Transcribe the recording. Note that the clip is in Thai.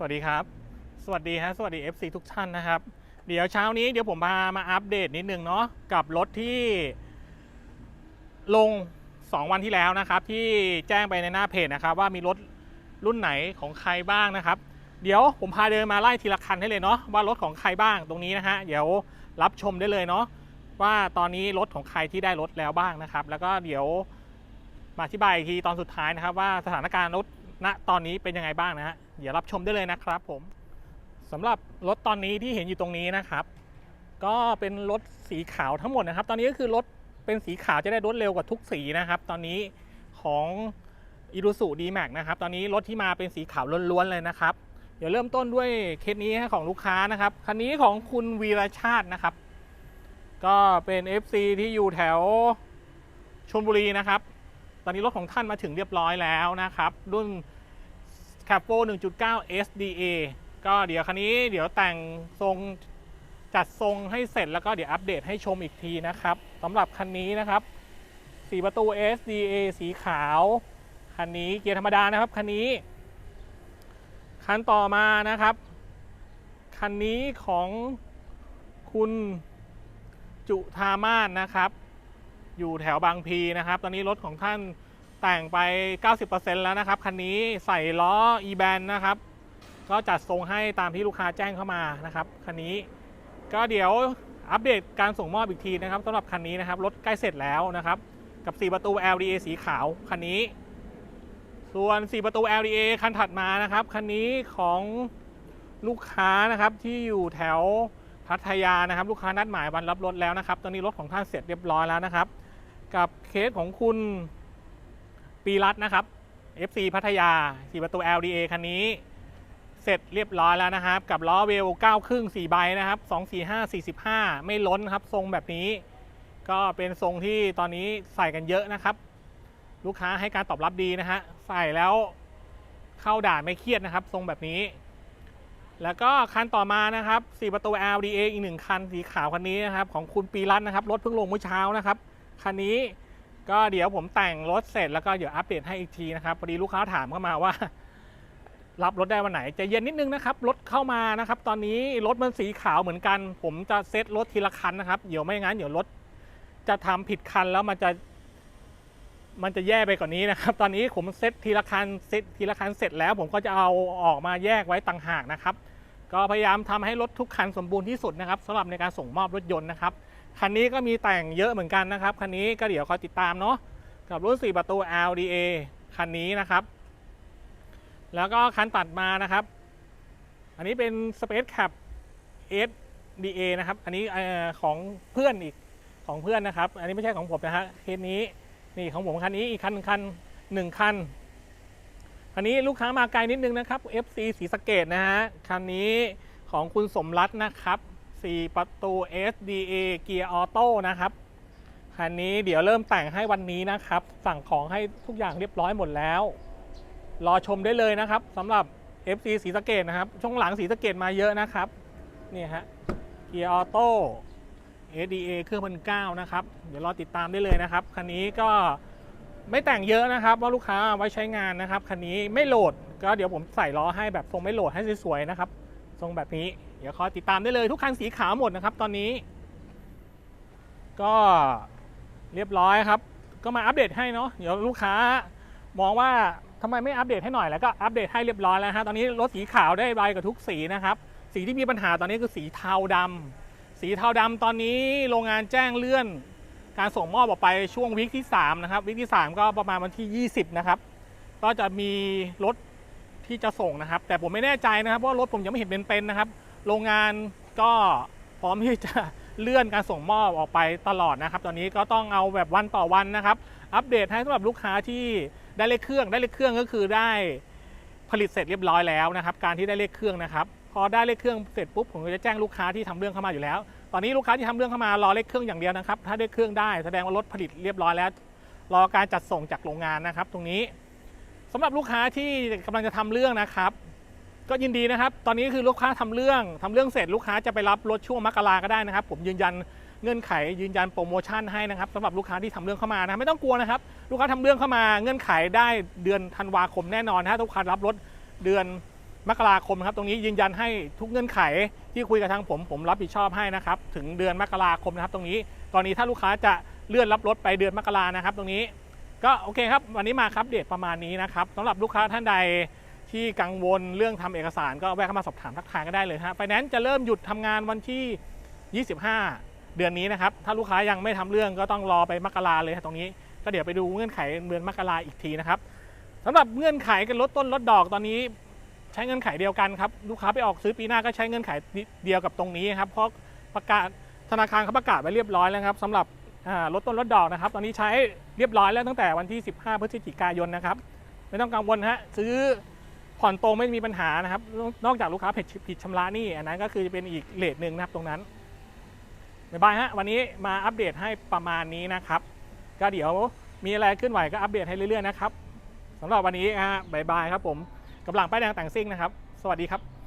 สวัสดีครับ สวัสดีฮะสวัสดี FC ทุกท่านนะครับ เดี๋ยวเช้านี้เดี๋ยวผมพามาอัปเดตนิดนึงเนาะกับรถที่ ลง 2 วันที่แล้วนะครับ ที่แจ้งไปในหน้าเพจนะครับ ว่ามีรถรุ่นไหนของใครบ้างนะครับ เดี๋ยวผมพาเดินมาไล่ทีละคันให้เลยเนาะว่ารถของใครบ้างตรงนี้นะฮะเดี๋ยวรับชมได้เลยเนาะว่าตอนนี้รถของใครที่ได้รถแล้วบ้างนะครับ แล้วก็เดี๋ยวมาอธิบายอีกทีตอนสุดท้ายนะครับ ว่าสถานการณ์รถณตอนนี้เป็นยังไงบ้างนะฮะ เดี๋ยวรับชมได้เลยนะครับผมสำหรับรถตอนนี้ที่เห็นอยู่ตรงนี้นะครับ ก็เป็นรถสีขาวทั้งหมดนะครับ ตอนนี้ก็คือรถเป็นสีขาวจะได้รถเร็วกว่าทุกสีนะครับ ตอนนี้ของ i r u s u d m a x นะครับ ตอนนี้รถที่มาเป็นสีขาวล้วนๆเลยนะครับ เดี๋ยวเริ่มต้นด้วยเคสนี้ของลูกค้านะครับ คันนี้ของคุณวีรชาตินะครับ ก็เป็น FC ที่อยู่แถวชลบุรีนะครับ ตอนนี้รถของท่านมาถึงเรียบร้อยแล้วนะครับ รุ่น c a p o 1.9 SDA ก็เดี๋ยวคันนี้เดี๋ยวแต่งทรงจัดทรงให้เสร็จแล้วก็เดี๋ยวอัปเดตให้ชมอีกทีนะครับสำหรับคันนี้นะครับ4ประตู SDA สีขาว คันนี้เกียร์ธรรมดานะครับคันนี้ คันต่อมานะครับ คันนี้ของคุณจุธามาศนะครับ อยู่แถวบางพีนะครับ ตอนนี้รถของท่าน แต่งไป 90%แล้วนะครับ คันนี้ใส่ล้อ e-band นะครับ ก็จัดทรงให้ตามที่ลูกค้าแจ้งเข้ามานะครับ คันนี้ก็เดี๋ยวอัปเดตการส่งมอบอีกทีนะครับสำหรับคันนี้นะครับ รถใกล้เสร็จแล้วนะครับ กับ 4 ประตู LDA สีขาว คันนี้ ส่วน 4 ประตู LDA คันถัดมานะครับ คันนี้ของลูกค้านะครับที่อยู่แถวพัทยานะครับ ลูกค้านัดหมายวันรับรถแล้วนะครับ ตอนนี้รถของท่านเสร็จเรียบร้อยแล้วนะครับ กับเคสของคุณ ปีรัตน์นะครับ FC พัทยา4ประตู LDA คันนี้ เสร็จเรียบร้อยแล้วนะครับ กับล้อเวล9ครึ่ง4ใบนะครับ 245 45 ไม่ล้นครับ ทรงแบบนี้ ก็เป็นทรงที่ตอนนี้ใส่กันเยอะนะครับ ลูกค้าให้การตอบรับดีนะฮะใส่แล้วเข้าด่านไม่เครียดนะครับ ทรงแบบนี้ แล้วก็คันต่อมานะครับ 4 ประตู LDA อีกหนึ่งคันสีขาวคันนี้นะครับ ของคุณปีรัตน์นะครับรถเพิ่งลงเมื่อเช้านะครับคันนี้ ก็เดี๋ยวผมแต่งรถเสร็จแล้วก็เดี๋ยวอัปเดตให้อีกทีนะครับพอดีลูกค้าถามเข้ามาว่า รับรถได้วันไหนจะเย็นนิดนึงนะครับรถเข้ามานะครับ ตอนนี้รถมันสีขาวเหมือนกัน ผมจะเซ็ตรถทีละคันนะครับเดี๋ยวไม่งั้นเดี๋ยวรถจะทำผิดคันแล้วมันจะมันจะแย่ไปกว่านนี้นะครับ ตอนนี้ผมเซตทีละคันเซตทีละคันเสร็จแล้ว ผมก็จะเอาออกมาแยกไว้ต่างหากนะครับ ก็พยายามทำให้รถทุกคันสมบูรณ์ที่สุดนะครับสำหรับในการส่งมอบรถยนต์นะครับ คันนี้ก็มีแต่งเยอะเหมือนกันนะครับ คันนี้ก็เดี๋ยวคอยติดตามเนาะกับรุ่น4ประตู LDA คันนี้นะครับ แล้วก็คันตัดมานะครับ อันนี้เป็น Space Cap SDA นะครับ อันนี้ของเพื่อนอีกของเพื่อนนะครับ อันนี้ไม่ใช่ของผมนะฮะเคสนี้นี่ของผมคันนี้อีกคันหนึ่งคันหนึ่งคันคันนี้ลูกค้ามาไกลนิดนึงนะครับ FC สีสเกตนะฮะคันนี้ของคุณสมรัตน์นะครับ 4 ประตู SDA เกียร์ออโต้นะครับ คันนี้เดี๋ยวเริ่มแต่งให้วันนี้นะครับ สั่งของให้ทุกอย่างเรียบร้อยหมดแล้ว รอชมได้เลยนะครับสำหรับ FC สีสะเกตนะครับ ช่วงหลังสีสะเกตมาเยอะนะครับนี่ฮะเกียร์ออโต้ SDA เครื่องพันเก้านะครับ เดี๋ยวรอติดตามได้เลยนะครับ คันนี้ก็ไม่แต่งเยอะนะครับว่าลูกค้าไว้ใช้งานนะครับ คันนี้ไม่โหลด ก็เดี๋ยวผมใส่ล้อให้แบบทรงไม่โหลดให้สวยๆนะครับ ทรงแบบนี้ เดี๋ยวคอยติดตามได้เลยทุกคันสีขาวหมดนะครับ ตอนนี้ ก็เรียบร้อยครับ ก็มาอัปเดตให้เนาะเดี๋ยวลูกค้ามองว่าทำไมไม่อัปเดตให้หน่อยแล้วก็อัปเดตให้เรียบร้อยแล้วฮะตอนนี้รถสีขาวได้ใบกับทุกสีนะครับ สีที่มีปัญหาตอนนี้คือสีเทาดำสีเทาดำตอนนี้โรงงานแจ้งเลื่อน การส่งมอบออกไปช่วงวิกที่3นะครับวิกที่ 3 ก็ประมาณวันที่ 20 นะครับ ก็จะมีรถที่จะส่งนะครับ แต่ผมไม่แน่ใจนะครับเพราะว่ารถผมยังไม่เห็นเป็นๆนะครับ โรงงานก็พร้อมที่จะเลื่อนการส่งมอบออกไปตลอดนะครับ ตอนนี้ก็ต้องเอาแบบวันต่อวันนะครับ อัปเดตให้สำหรับลูกค้าที่ได้เลขเครื่อง ได้เลขเครื่องก็คือได้ผลิตเสร็จเรียบร้อยแล้วนะครับ การที่ได้เลขเครื่องนะครับ พอได้เลขเครื่องเสร็จปุ๊บผมก็จะแจ้งลูกค้าที่ทำเรื่องเข้ามาอยู่แล้ว ตอนนี้ลูกค้าที่ทำเรื่องเข้ามารอเลขเครื่องอย่างเดียวนะครับ ถ้าได้เครื่องได้แสดงว่ารถผลิตเรียบร้อยแล้ว รอการจัดส่งจากโรงงานนะครับ ตรงนี้สำหรับลูกค้าที่กำลังจะทำเรื่องนะครับ ก็ยินดีนะครับ ตอนนี้คือลูกค้าทำเรื่องทำเรื่องเสร็จลูกค้าจะไปรับรถช่วงมกราก็ได้นะครับ ผมยืนยันเงื่อนไขยืนยันโปรโมชั่นให้นะครับสำหรับลูกค้าที่ทำเรื่องเข้ามานะไม่ต้องกลัวนะครับ ลูกค้าทำเรื่องเข้ามาเงื่อนไขได้เดือนธันวาคมแน่นอนนะถ้าลูกค้ารับรถเดือนมกราคมครับตรงนี้ยืนยันให้ทุกเงื่อนไขที่คุยกับทางผมผมรับผิดชอบให้นะครับถึงเดือนมกราคมนะครับ ตรงนี้ตอนนี้ถ้าลูกค้าจะเลื่อนรับรถไปเดือนมกรานะครับ ตรงนี้ ก็โอเคครับ วันนี้มาครับเดตประมาณนี้นะครับสำหรับลูกค้าท่านใด ที่กังวลเรื่องทำเอกสารก็แวะเข้ามาสอบถามทักทายก็ได้เลยฮะไฟแนนซ์จะเริ่มหยุดทำงานวันที่ 25 เดือนนี้นะครับ ถ้าลูกค้ายังไม่ทำเรื่องก็ต้องรอไปมกราเลยครับตรงนี้ ก็เดี๋ยวไปดูเงื่อนไขเดือนมกราอีกทีนะครับสำหรับเงื่อนไขกันลดต้นลดดอกตอนนี้ใช้เงื่อนไขเดียวกันครับลูกค้าไปออกซื้อปีหน้าก็ใช้เงื่อนไขเดียวกับตรงนี้ครับเพราะประกาศธนาคารเขาประกาศไว้เรียบร้อยแล้วครับสำหรับลดต้นลดดอกนะครับ ตอนนี้ใช้เรียบร้อยแล้วตั้งแต่วันที่ 15 พฤศจิกายนนะครับ ไม่ต้องกังวลฮะซื้อ ผ่อนตรงไม่มีปัญหานะครับ นอกจากลูกค้าผิดผิดชำระนี่อันนั้นก็คือจะเป็นอีกเลทหนึ่งนะครับตรงนั้นบายบายฮะวันนี้มาอัปเดตให้ประมาณนี้นะครับ ก็เดี๋ยวมีอะไรขึ้นไหวก็อัปเดตให้เรื่อยๆนะครับสำหรับวันนี้ฮะบ๊ายบายครับผมกำลังป้ายแดงแต่งซิ่งนะครับ สวัสดีครับ